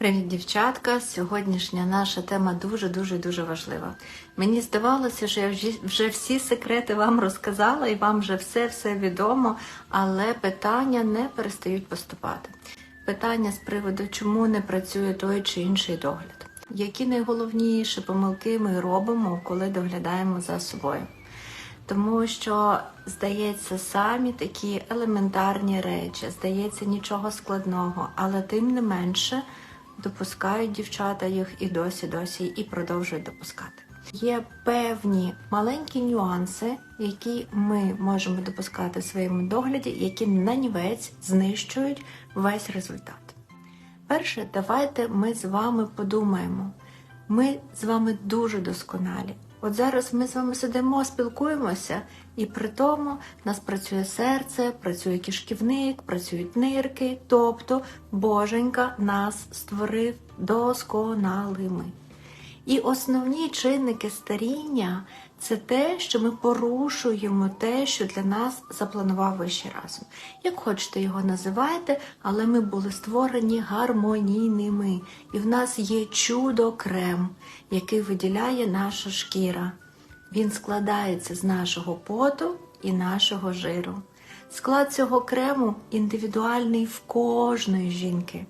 Привіт, дівчатка! Сьогоднішня наша тема дуже-дуже дуже важлива. Мені здавалося, що я вже- всі секрети вам розказала і вам вже все-все відомо, але питання не перестають поступати. Питання з приводу, чому не працює той чи інший догляд. Які найголовніші помилки ми робимо, коли доглядаємо за собою? Тому що здається самі такі елементарні речі, здається нічого складного, але тим не менше допускають дівчата їх і досі, досі і продовжують допускати. Є певні маленькі нюанси, які ми можемо допускати в своєму догляді, які нанівець знищують весь результат. Перше, давайте ми з вами подумаємо. Ми з вами дуже досконалі. От зараз ми з вами сидимо, спілкуємося, і при тому нас працює серце, працює кишківник, працюють нирки. Тобто Боженька нас створив досконалими. І основні чинники старіння це те, що ми порушуємо те, що для нас запланував вищий разум. Як хочете його називайте, але ми були створені гармонійними, і в нас є чудо-крем, який виділяє наша шкіра. Він складається з нашого поту і нашого жиру. Склад цього крему індивідуальний в кожної жінки.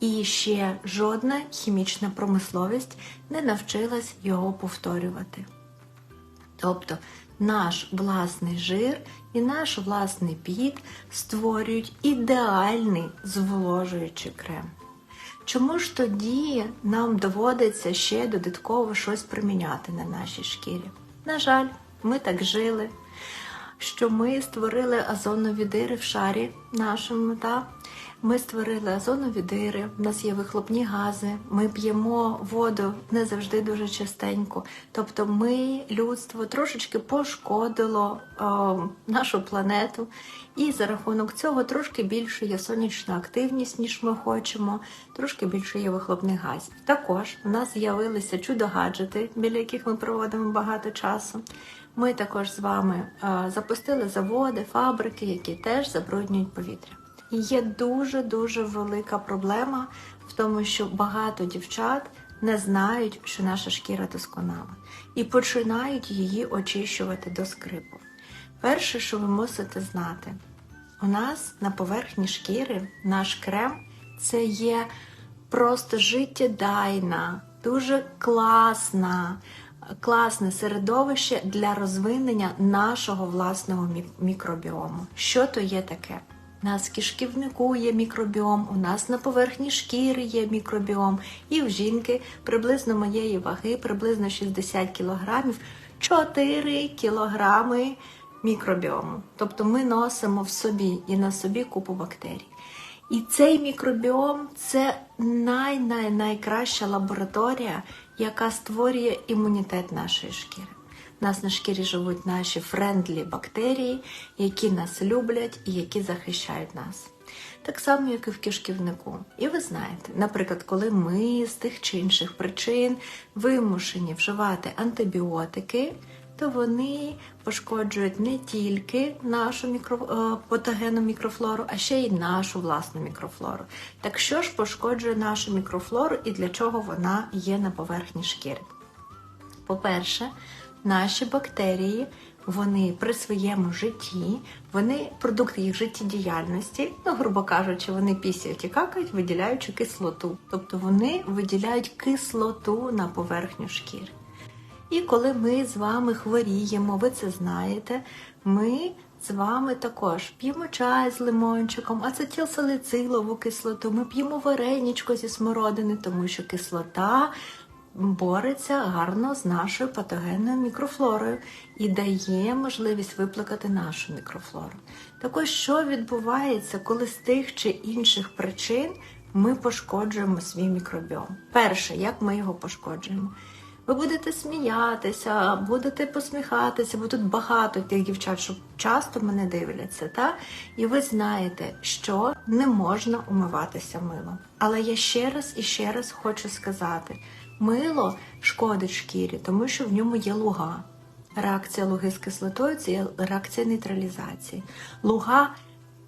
І ще жодна хімічна промисловість не навчилась його повторювати. Тобто наш власний жир і наш власний піт створюють ідеальний зволожуючий крем. Чому ж тоді нам доводиться ще додатково щось приміняти на нашій шкірі? На жаль, ми так жили, що ми створили озонові дири в шарі нашому, та? Ми створили озонові дири, в нас є вихлопні гази, ми п'ємо воду не завжди дуже частенько. Тобто ми, людство, трошечки пошкодило о, нашу планету, і за рахунок цього трошки більше є сонячна активність, ніж ми хочемо, трошки більше є вихлопних газів. Також у нас з'явилися чудо-гаджети, біля яких ми проводимо багато часу. Ми також з вами запустили заводи, фабрики, які теж забруднюють повітря. Є дуже дуже велика проблема в тому, що багато дівчат не знають, що наша шкіра досконала, і починають її очищувати до скрипу. Перше, що ви мусите знати, у нас на поверхні шкіри наш крем це є просто життєдайна, дуже класна, класне середовище для розвинення нашого власного мікробіому. Що то є таке? У нас в кишківнику є мікробіом, у нас на поверхні шкіри є мікробіом, і в жінки приблизно моєї ваги, приблизно 60 кілограмів, 4 кілограми мікробіому. Тобто ми носимо в собі і на собі купу бактерій. І цей мікробіом це най-най-найкраща лабораторія, яка створює імунітет нашої шкіри. Нас на шкірі живуть наші френдлі бактерії, які нас люблять і які захищають нас. Так само, як і в кишківнику. І ви знаєте, наприклад, коли ми з тих чи інших причин вимушені вживати антибіотики, то вони пошкоджують не тільки нашу мікро, е, патогенну мікрофлору, а ще й нашу власну мікрофлору. Так що ж пошкоджує нашу мікрофлору і для чого вона є на поверхні шкіри? По-перше, наші бактерії, вони при своєму житті, вони продукти їх життєдіяльності, ну, грубо кажучи, вони пісяють і какають, виділяючи кислоту. Тобто вони виділяють кислоту на поверхню шкіри. І коли ми з вами хворіємо, ви це знаєте, ми з вами також п'ємо чай з лимончиком, ацетилсалицилову кислоту, ми п'ємо вареничко зі смородини, тому що кислота бореться гарно з нашою патогенною мікрофлорою і дає можливість виплакати нашу мікрофлору. Також що відбувається, коли з тих чи інших причин ми пошкоджуємо свій мікробіом? Перше, як ми його пошкоджуємо? Ви будете сміятися, будете посміхатися, бо тут багато тих дівчат, що часто мене дивляться, та? і ви знаєте, що не можна умиватися милом. Але я ще раз і ще раз хочу сказати: мило шкодить шкірі, тому що в ньому є луга. Реакція луги з кислотою це є реакція нейтралізації. Луга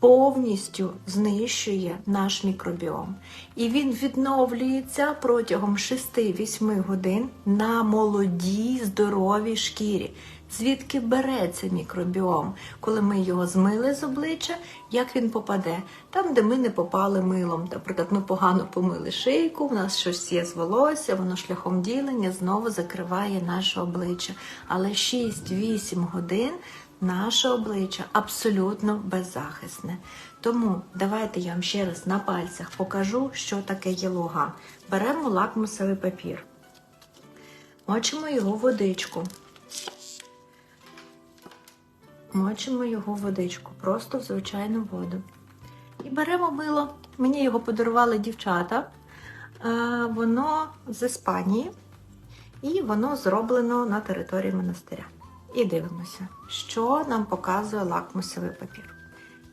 повністю знищує наш мікробіом. І він відновлюється протягом 6-8 годин на молодій здоровій шкірі. Звідки береться мікробіом, коли ми його змили з обличчя, як він попаде? Там, де ми не попали милом. Наприклад, ми погано помили шийку, у нас щось є з волосся, воно шляхом ділення знову закриває наше обличчя. Але 6-8 годин наше обличчя абсолютно беззахисне. Тому давайте я вам ще раз на пальцях покажу, що таке є. Беремо лакмусовий папір, мочимо його водичку. Мочимо його в водичку, просто в звичайну воду. І беремо мило. Мені його подарували дівчата. Е, Воно з Іспанії, і воно зроблено на території монастиря. І дивимося, що нам показує лакмусовий папір.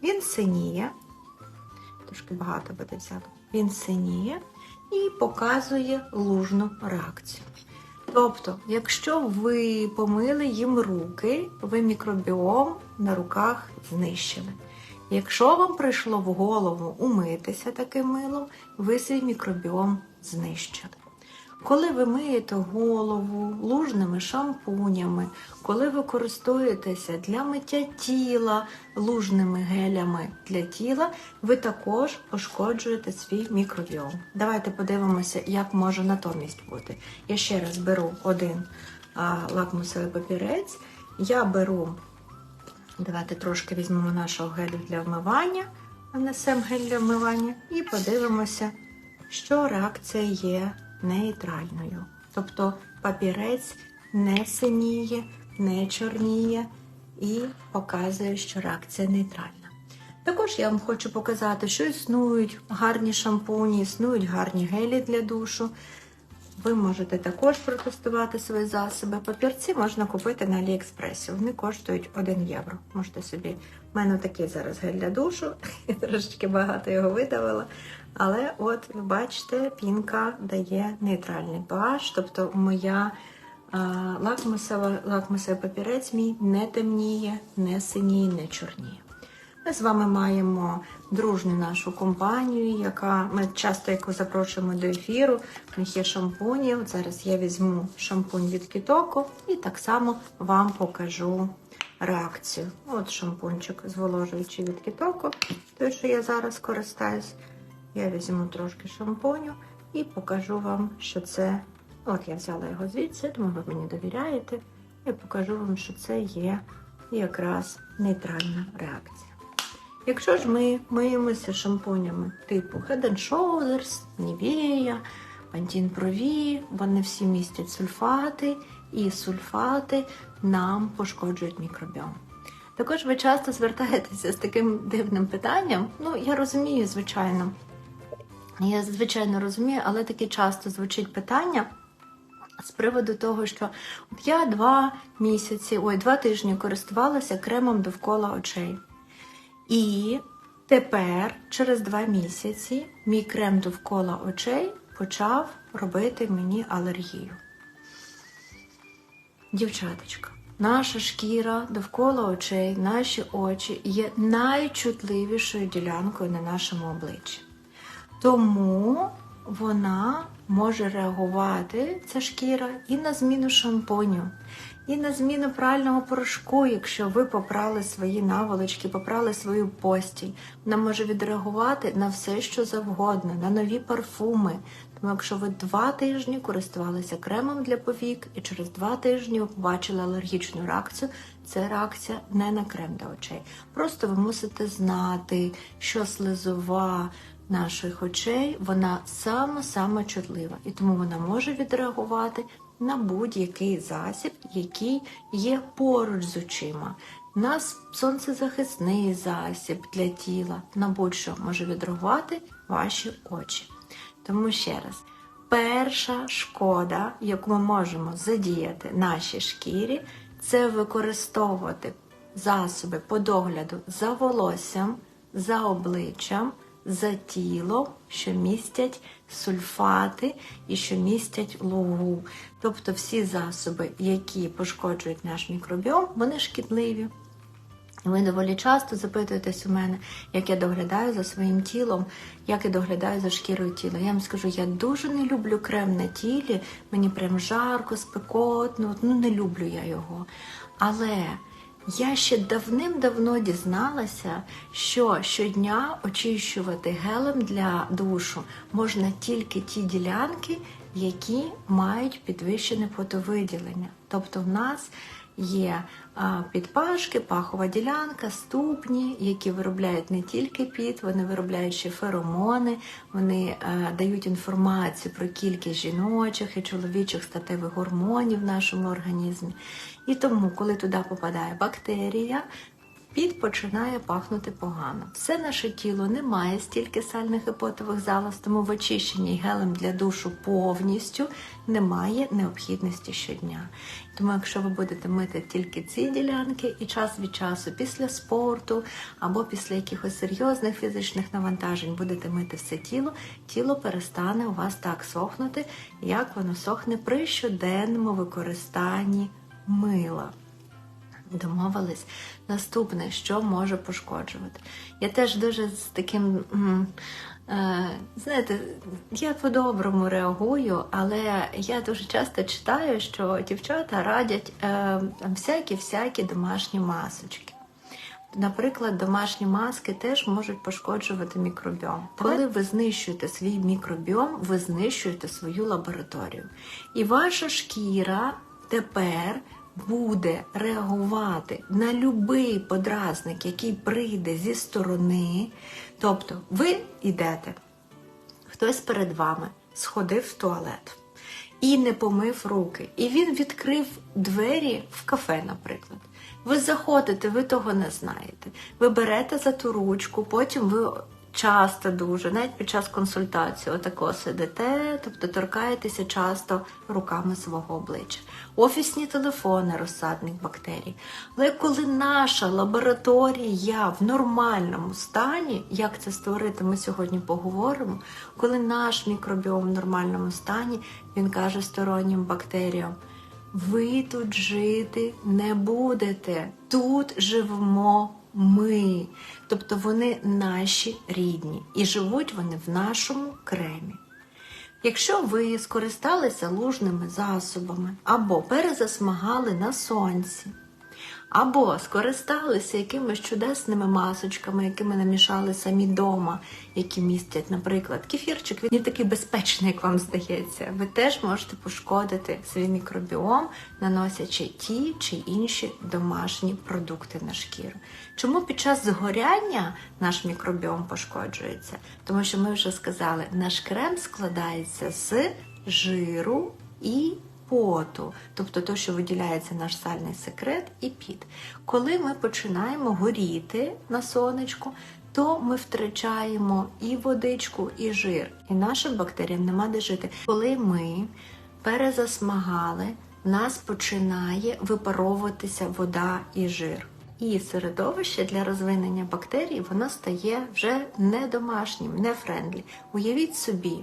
Він синіє, трошки багато буде взято. Він синіє і показує лужну реакцію. Тобто, якщо ви помили їм руки, ви мікробіом на руках знищили. Якщо вам прийшло в голову умитися таким милом, ви свій мікробіом знищили. Коли ви миєте голову лужними шампунями, коли ви користуєтеся для миття тіла лужними гелями для тіла, ви також пошкоджуєте свій мікробіом. Давайте подивимося, як може натомість бути. Я ще раз беру один а, лакмусовий папірець. Я беру, давайте трошки візьмемо нашого гелю для вмивання, нанесемо гель для вмивання, і подивимося, що реакція є нейтральною. Тобто папірець не синіє, не чорніє і показує, що реакція нейтральна. Також я вам хочу показати, що існують гарні шампуні, існують гарні гелі для душу. Ви можете також протестувати свої засоби. Папірці можна купити на Аліекспресі. Вони коштують 1 євро. Можете собі. У мене такий зараз гель для душу. Я трошечки багато його видавила. Але от ви бачите, пінка дає нейтральний pH, тобто моя лакмусова, лакмусовий папірець мій не темніє, не синіє, не чорніє. Ми з вами маємо дружню нашу компанію, яка ми часто яку запрошуємо до ефіру. У них є шампуні. От зараз я візьму шампунь від Кітоко і так само вам покажу реакцію. От шампунчик зволожуючий від Кітоко, той, що я зараз користаюсь. Я візьму трошки шампуню і покажу вам, що це. От я взяла його звідси, тому ви мені довіряєте. І покажу вам, що це є якраз нейтральна реакція. Якщо ж ми миємося шампунями типу Head and Shoulders, Nivea, Pantene Pro V, вони всі містять сульфати, і сульфати нам пошкоджують мікробіом. Також ви часто звертаєтеся з таким дивним питанням. Ну, я розумію, звичайно. Я звичайно розумію, але таке часто звучить питання з приводу того, що от я два місяці, ой, два тижні користувалася кремом довкола очей. І тепер, через два місяці, мій крем довкола очей почав робити мені алергію. Дівчаточка, наша шкіра довкола очей, наші очі є найчутливішою ділянкою на нашому обличчі. Тому вона може реагувати, ця шкіра, і на зміну шампуню, і на зміну прального порошку, якщо ви попрали свої наволочки, попрали свою постіль. Вона може відреагувати на все, що завгодно, на нові парфуми. Тому якщо ви два тижні користувалися кремом для повік, і через два тижні побачили алергічну реакцію, це реакція не на крем для очей. Просто ви мусите знати, що слизова наших очей, вона саме-саме чутлива, і тому вона може відреагувати на будь-який засіб, який є поруч з очима. На сонцезахисний засіб для тіла, на будь-що може відреагувати ваші очі. Тому ще раз, перша шкода, яку ми можемо задіяти нашій шкірі, це використовувати засоби по догляду за волоссям, за обличчям, за тілом, що містять сульфати і що містять лугу. Тобто всі засоби, які пошкоджують наш мікробіом, вони шкідливі. Ви доволі часто запитуєтесь у мене, як я доглядаю за своїм тілом, як я доглядаю за шкірою тіла. Я вам скажу, я дуже не люблю крем на тілі, мені прям жарко, спекотно, ну не люблю я його. Але я ще давним-давно дізналася, що щодня очищувати гелем для душу можна тільки ті ділянки, які мають підвищене фотовиділення. Тобто в нас є підпашки, пахова ділянка, ступні, які виробляють не тільки піт, вони виробляють ще феромони, вони е, дають інформацію про кількість жіночих і чоловічих статевих гормонів в нашому організмі. І тому, коли туди попадає бактерія, Піт починає пахнути погано. Все наше тіло не має стільки сальних і потових залоз, тому в очищенні гелем для душу повністю немає необхідності щодня. Тому, якщо ви будете мити тільки ці ділянки і час від часу після спорту або після якихось серйозних фізичних навантажень будете мити все тіло, тіло перестане у вас так сохнути, як воно сохне при щоденному використанні мила. Домовились. Наступне, що може пошкоджувати. Я теж дуже з таким, е, знаєте, я по-доброму реагую, але я дуже часто читаю, що дівчата радять е, всякі-всякі домашні масочки. Наприклад, домашні маски теж можуть пошкоджувати мікробіом. Коли ви знищуєте свій мікробіом, ви знищуєте свою лабораторію. І ваша шкіра тепер буде реагувати на будь-який подразник, який прийде зі сторони. Тобто, ви йдете, хтось перед вами сходив в туалет і не помив руки, і він відкрив двері в кафе, наприклад. Ви заходите, ви того не знаєте. Ви берете за ту ручку, потім ви часто дуже, навіть під час консультації, отако сидите, тобто торкаєтеся часто руками свого обличчя. Офісні телефони, розсадник бактерій. Але коли наша лабораторія в нормальному стані, як це створити, ми сьогодні поговоримо, коли наш мікробіом в нормальному стані, він каже стороннім бактеріям. Ви тут жити не будете. Тут живемо ми. Тобто вони наші рідні і живуть вони в нашому кремі. Якщо ви скористалися лужними засобами або перезасмагали на сонці, або скористалися якимись чудесними масочками, якими намішали самі дома, які містять, наприклад, кефірчик, він не такий безпечний, як вам здається. Ви теж можете пошкодити свій мікробіом, наносячи ті чи інші домашні продукти на шкіру. Чому під час згоряння наш мікробіом пошкоджується? Тому що ми вже сказали, наш крем складається з жиру і поту, тобто то, що виділяється наш сальний секрет і піт. Коли ми починаємо горіти на сонечку, то ми втрачаємо і водичку, і жир, і нашим бактеріям нема де жити. Коли ми перезасмагали, в нас починає випаровуватися вода і жир. І середовище для розвинення бактерій воно стає вже не домашнім, не френдлі. Уявіть собі,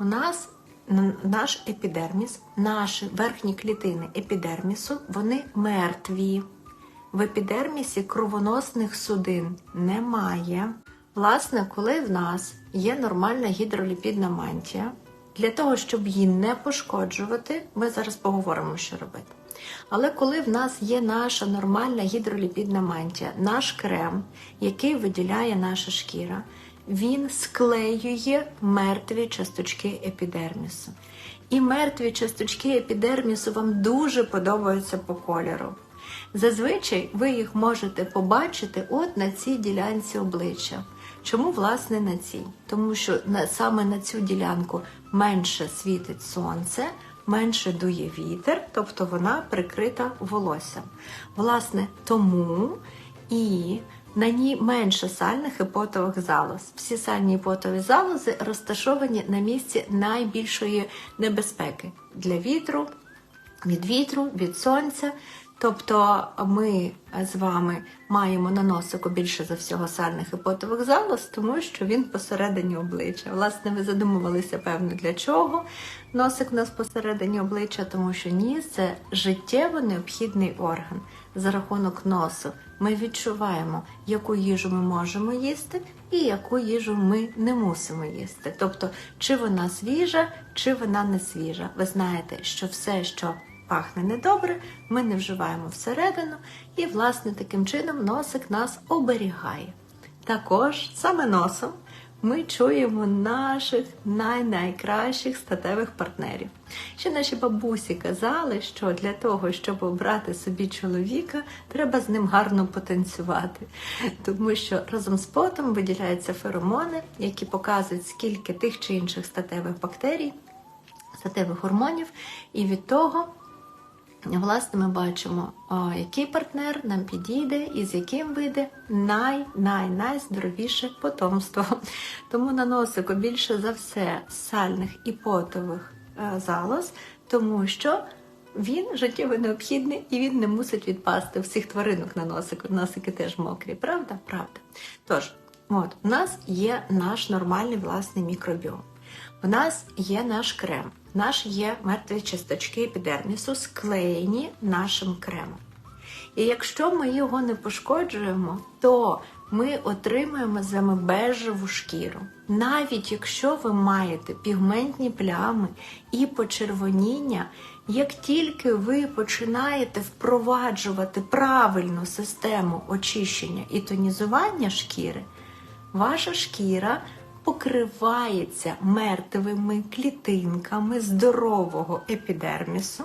у нас наш епідерміс, наші верхні клітини епідермісу, вони мертві. В епідермісі кровоносних судин немає. Власне, коли в нас є нормальна гідроліпідна мантія, для того, щоб її не пошкоджувати, ми зараз поговоримо, що робити. Але коли в нас є наша нормальна гідроліпідна мантія, наш крем, який виділяє наша шкіра, він склеює мертві часточки епідермісу. І мертві часточки епідермісу вам дуже подобаються по кольору. Зазвичай ви їх можете побачити от на цій ділянці обличчя. Чому, власне, на цій? Тому що саме на цю ділянку менше світить сонце, менше дує вітер, тобто вона прикрита волоссям. Власне, тому і на ній менше сальних і потових залоз. Всі сальні і потові залози розташовані на місці найбільшої небезпеки для вітру, від вітру, від сонця. Тобто ми з вами маємо на носику більше за всього сальних і потових залоз, тому що він посередині обличчя. Власне, ви задумувалися, певно, для чого носик у нас посередині обличчя, тому що ніс це життєво необхідний орган. За рахунок носу ми відчуваємо, яку їжу ми можемо їсти і яку їжу ми не мусимо їсти. Тобто, чи вона свіжа, чи вона не свіжа. Ви знаєте, що все, що пахне недобре, ми не вживаємо всередину, і, власне, таким чином носик нас оберігає. Також саме носом ми чуємо наших най-найкращих статевих партнерів. Ще наші бабусі казали, що для того, щоб обрати собі чоловіка, треба з ним гарно потанцювати, тому що разом з потом виділяються феромони, які показують, скільки тих чи інших статевих бактерій, статевих гормонів, і від того. Власне, ми бачимо, який партнер нам підійде і з яким вийде най-най-найздоровіше потомство. Тому на носику більше за все сальних і потових е, залоз, тому що він життєво необхідний і він не мусить відпасти. Всіх тваринок на носику. Носики теж мокрі, правда? Правда. Тож, от, у нас є наш нормальний власний мікробіом. У нас є наш крем, наш є мертві часточки епідермісу, склеєні нашим кремом. І якщо ми його не пошкоджуємо, то ми отримуємо з шкіру. Навіть якщо ви маєте пігментні плями і почервоніння, як тільки ви починаєте впроваджувати правильну систему очищення і тонізування шкіри, ваша шкіра покривається мертвими клітинками здорового епідермісу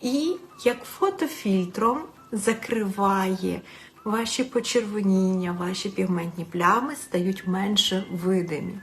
і як фотофільтром закриває ваші почервоніння, ваші пігментні плями стають менше видимі.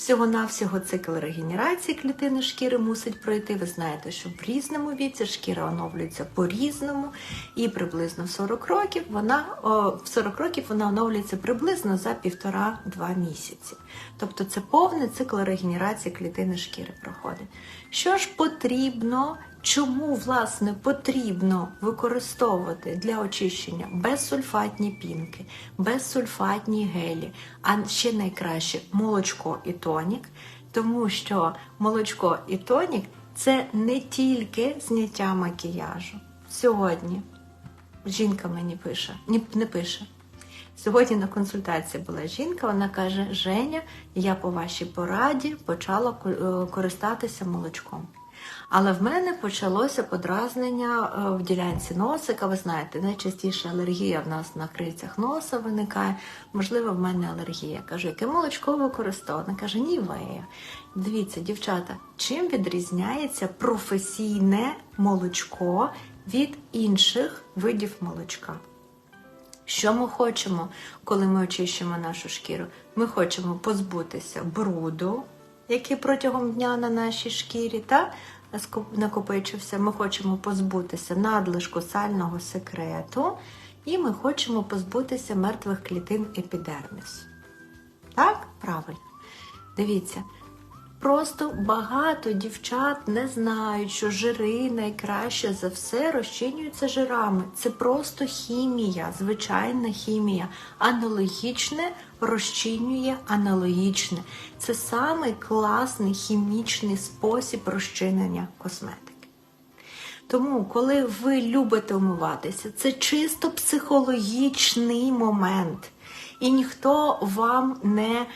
Всього-навсього цикл регенерації клітини шкіри мусить пройти. Ви знаєте, що в різному віці шкіра оновлюється по-різному, і приблизно в 40 років вона о, в 40 років вона оновлюється приблизно за півтора-два місяці. Тобто це повний цикл регенерації клітини шкіри проходить. Що ж потрібно? Чому власне потрібно використовувати для очищення безсульфатні пінки, безсульфатні гелі, а ще найкраще молочко і тонік, тому що молочко і тонік це не тільки зняття макіяжу. Сьогодні жінка мені пише, ні, не пише. Сьогодні на консультації була жінка, вона каже: Женя, я по вашій пораді почала користатися молочком. Але в мене почалося подразнення е, в ділянці носика. Ви знаєте, найчастіше алергія в нас на крильцях носа виникає. Можливо, в мене алергія. Кажу, яке молочко використовувати? Вона каже, нівея. Дивіться, дівчата, чим відрізняється професійне молочко від інших видів молочка? Що ми хочемо, коли ми очищуємо нашу шкіру? Ми хочемо позбутися бруду, який протягом дня на нашій шкірі, та накопичився. Ми хочемо позбутися надлишку сального секрету, і ми хочемо позбутися мертвих клітин епідермісу. Так, правильно. Дивіться. Просто багато дівчат не знають, що жири найкраще за все розчинюються жирами. Це просто хімія, звичайна хімія. Аналогічне розчинює аналогічне. Це самий класний хімічний спосіб розчинення косметики. Тому, коли ви любите умиватися, це чисто психологічний момент. І ніхто вам не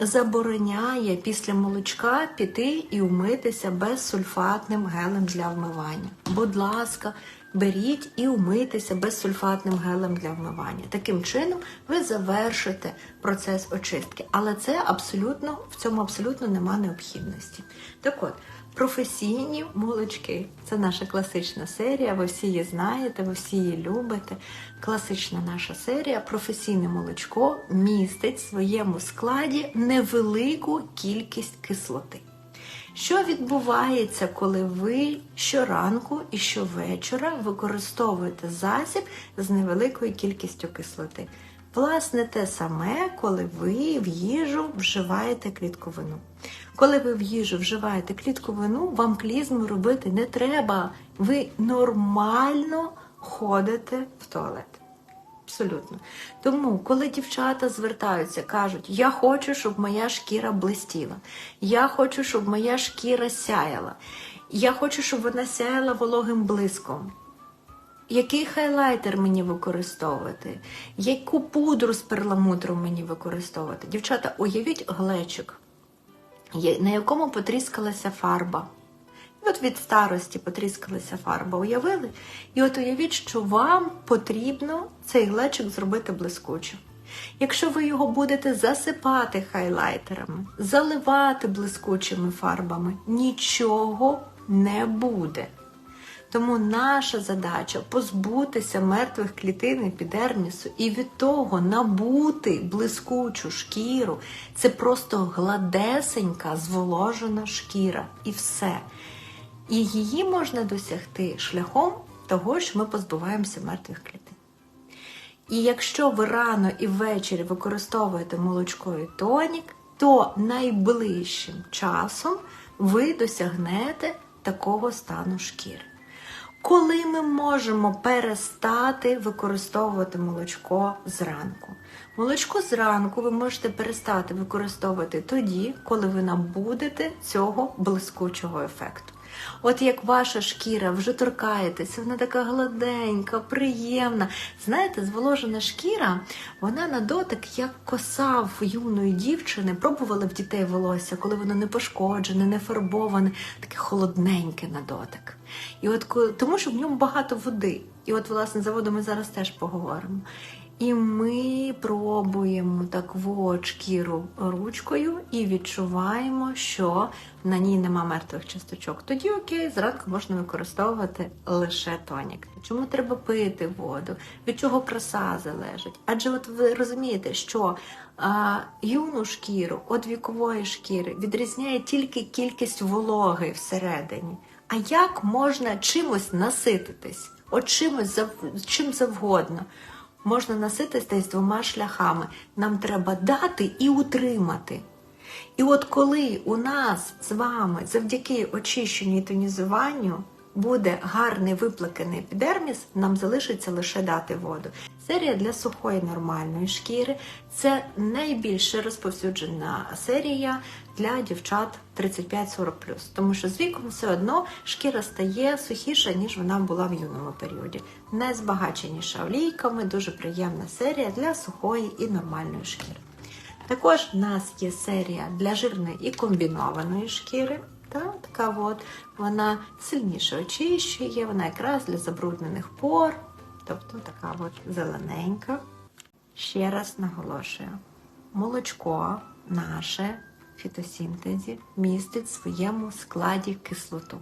забороняє після молочка піти і умитися безсульфатним гелем для вмивання. Будь ласка, беріть і умитися безсульфатним гелем для вмивання. Таким чином ви завершите процес очистки. Але це абсолютно в цьому абсолютно нема необхідності. Так от. Професійні молочки це наша класична серія. Ви всі її знаєте, ви всі її любите. Класична наша серія професійне молочко містить в своєму складі невелику кількість кислоти. Що відбувається, коли ви щоранку і щовечора використовуєте засіб з невеликою кількістю кислоти? Власне, те саме, коли ви в їжу вживаєте клітковину. Коли ви в їжу вживаєте клітковину, вам клізму робити не треба. Ви нормально ходите в туалет. Абсолютно. Тому, коли дівчата звертаються, кажуть, я хочу, щоб моя шкіра блистіла, я хочу, щоб моя шкіра сяяла, я хочу, щоб вона сяяла вологим блиском. Який хайлайтер мені використовувати? Яку пудру з перламутром мені використовувати? Дівчата, уявіть глечик, на якому потріскалася фарба. От від старості потріскалася фарба, уявили? І от уявіть, що вам потрібно цей глечик зробити блискучим. Якщо ви його будете засипати хайлайтерами, заливати блискучими фарбами, нічого не буде. Тому наша задача позбутися мертвих клітин епідермісу і від того набути блискучу шкіру. Це просто гладесенька, зволожена шкіра. І все. І її можна досягти шляхом того, що ми позбуваємося мертвих клітин. І якщо ви рано і ввечері використовуєте молочко і тонік, то найближчим часом ви досягнете такого стану шкіри. Коли ми можемо перестати використовувати молочко зранку? Молочко зранку ви можете перестати використовувати тоді, коли ви набудете цього блискучого ефекту. От як ваша шкіра вже торкаєтеся, вона така гладенька, приємна. Знаєте, зволожена шкіра, вона на дотик, як коса в юної дівчини, пробували в дітей волосся, коли воно не пошкоджене, не фарбоване, таке холодненьке на дотик. І от тому, що в ньому багато води. І от, власне, за воду ми зараз теж поговоримо. І ми пробуємо так от шкіру ручкою і відчуваємо, що на ній нема мертвих часточок. Тоді окей, зранку можна використовувати лише тонік. Чому треба пити воду? Від чого краса залежить? Адже от ви розумієте, що а, юну шкіру від вікової шкіри відрізняє тільки кількість вологи всередині. А як можна чимось насититись? От чимось чим завгодно. Можна насититись двома шляхами. Нам треба дати і утримати. І от коли у нас з вами завдяки очищенню і тонізуванню буде гарний виплаканий епідерміс, нам залишиться лише дати воду. Серія для сухої нормальної шкіри це найбільше розповсюджена серія для дівчат 35-40 тому що з віком все одно шкіра стає сухіша, ніж вона була в юному періоді. Не збагаченіша олійками, дуже приємна серія для сухої і нормальної шкіри. Також в нас є серія для жирної і комбінованої шкіри. Та, така от, вона сильніше очищує, вона якраз для забруднених пор, тобто така от зелененька. Ще раз наголошую: молочко наше фітосінтезі містить в своєму складі кислоту,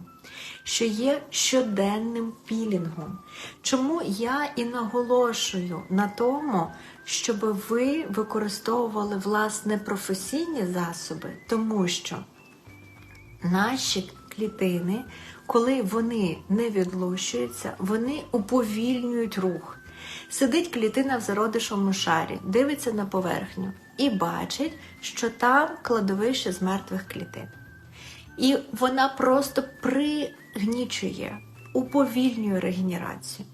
що є щоденним пілінгом. Чому я і наголошую на тому, щоб ви використовували власне професійні засоби, тому що наші клітини, коли вони не відлущуються, вони уповільнюють рух. Сидить клітина в зародишому шарі, дивиться на поверхню і бачить, що там кладовище з мертвих клітин. І вона просто пригнічує, уповільнює регенерацію.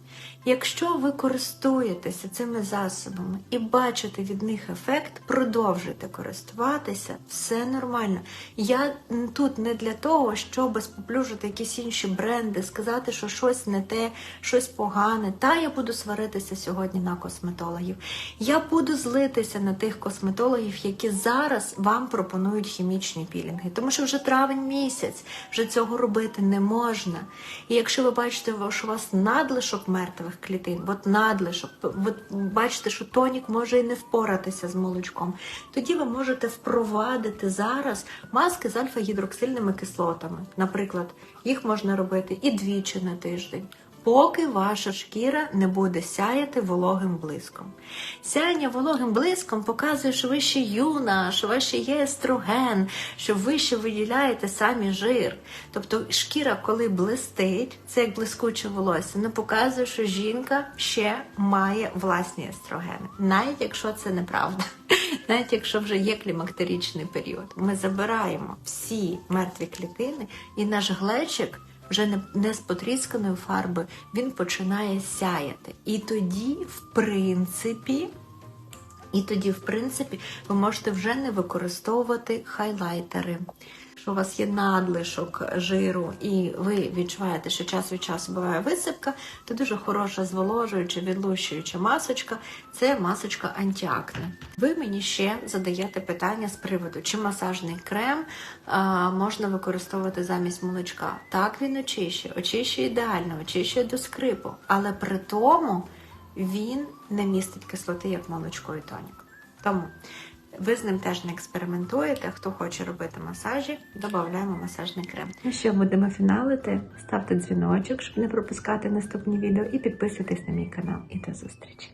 Якщо ви користуєтеся цими засобами і бачите від них ефект, продовжуйте користуватися, все нормально. Я тут не для того, щоб споплюжити якісь інші бренди, сказати, що щось не те, щось погане. Та я буду сваритися сьогодні на косметологів. Я буду злитися на тих косметологів, які зараз вам пропонують хімічні пілінги, тому що вже травень місяць, вже цього робити не можна. І якщо ви бачите, що у вас надлишок мертвих клітин, от надлишок, от бачите, що тонік може і не впоратися з молочком, тоді ви можете впровадити зараз маски з альфа-гідроксильними кислотами. Наприклад, їх можна робити і двічі на тиждень. Поки ваша шкіра не буде сяяти вологим блиском. Сяяння вологим блиском показує, що ви ще юна, що вас ще є естроген, що ви ще виділяєте самі жир. Тобто шкіра, коли блистить, це як блискуче волосся, не показує, що жінка ще має власні естрогени, навіть якщо це неправда. Навіть якщо вже є клімактеричний період, ми забираємо всі мертві клітини, і наш глечик вже не, не з потрісканої фарби, він починає сяяти. І тоді, в принципі, і тоді, в принципі, ви можете вже не використовувати хайлайтери. Якщо у вас є надлишок жиру і ви відчуваєте, що час від часу буває висипка, то дуже хороша зволожуюча, відлущуюча масочка це масочка антіакне. Ви мені ще задаєте питання з приводу, чи масажний крем а, можна використовувати замість молочка. Так він очищує, очищує ідеально, очищує до скрипу, але при тому він не містить кислоти, як молочко і тонік. Тому ви з ним теж не експериментуєте. Хто хоче робити масажі, додаємо масажний крем. Ну що, будемо фіналити? Ставте дзвіночок, щоб не пропускати наступні відео, і підписуйтесь на мій канал. І до зустрічі!